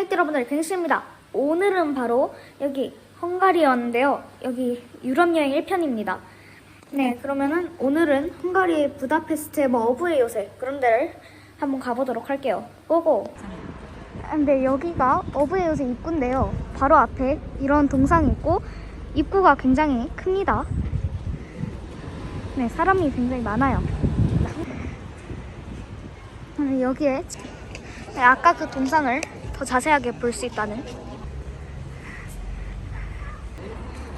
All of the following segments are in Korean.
하이트 여러분들 갱신입니다. 오늘은 바로 여기 헝가리였는데요. 여기 유럽 여행 1편입니다. 네, 그러면은 오늘은 헝가리 부다페스트의 뭐 어부의 요새 그런 데를 한번 가보도록 할게요. 고고! 근데 여기가 어부의 요새 입구인데요. 바로 앞에 이런 동상이 있고 입구가 굉장히 큽니다. 네, 사람이 굉장히 많아요. 음, 여기에 네, 아까 그 동상을 더 자세하게 볼 수 있다는.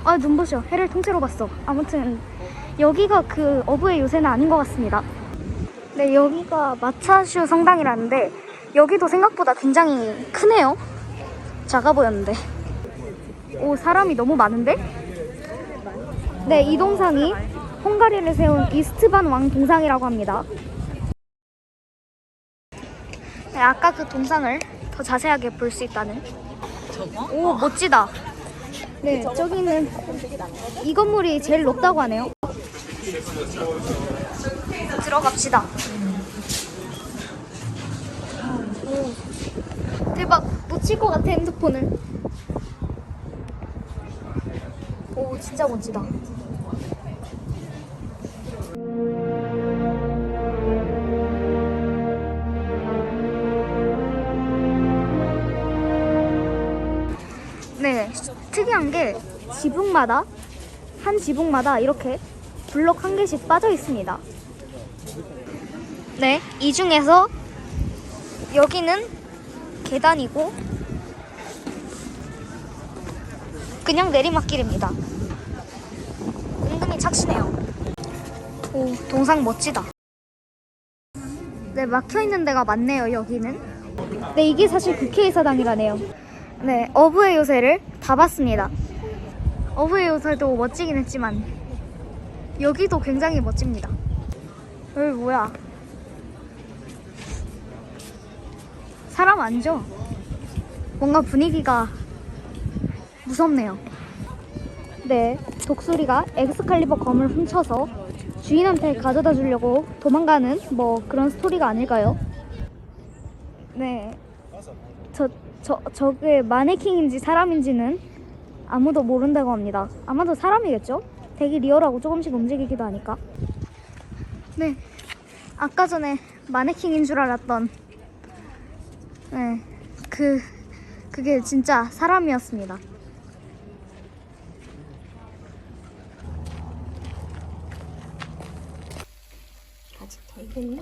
아 눈부셔. 해를 통째로 봤어. 아무튼 여기가 그 어부의 요새는 아닌 것 같습니다. 네 여기가 마차슈 성당이라는데 여기도 생각보다 굉장히 크네요. 작아 보였는데. 오 사람이 너무 많은데? 네이 동상이 헝가리를 세운 이스트반 왕 동상이라고 합니다. 네, 아까 그 동상을 더 자세하게 볼 수 있다는. 오 멋지다. 네 저기는 이 건물이 제일 높다고 하네요. 들어갑시다. 오, 대박 놓칠 것 같아 핸드폰을. 오 진짜 멋지다. 특이한 게 지붕마다 한 지붕마다 이렇게 블럭 한 개씩 빠져 있습니다. 네, 이 중에서 여기는 계단이고 그냥 내리막길입니다. 은근히 착시네요. 오, 동상 멋지다. 네, 막혀 있는 데가 많네요, 여기는. 네, 이게 사실 국회의사당이라네요. 네, 어부의 요새를 다 봤습니다. 어부의 요새도 멋지긴 했지만 여기도 굉장히 멋집니다. 여기 뭐야? 사람 아니죠? 뭔가 분위기가 무섭네요. 네, 독수리가 엑스칼리버 검을 훔쳐서 주인한테 가져다 주려고 도망가는 뭐 그런 스토리가 아닐까요? 네, 저, 저, 저게 마네킹인지 사람인지는 아무도 모른다고 합니다. 아마도 사람이겠죠? 되게 리얼하고 조금씩 움직이기도 하니까. 네. 아까 전에 마네킹인 줄 알았던, 네. 그, 그게 진짜 사람이었습니다. 아직 더 있겠니?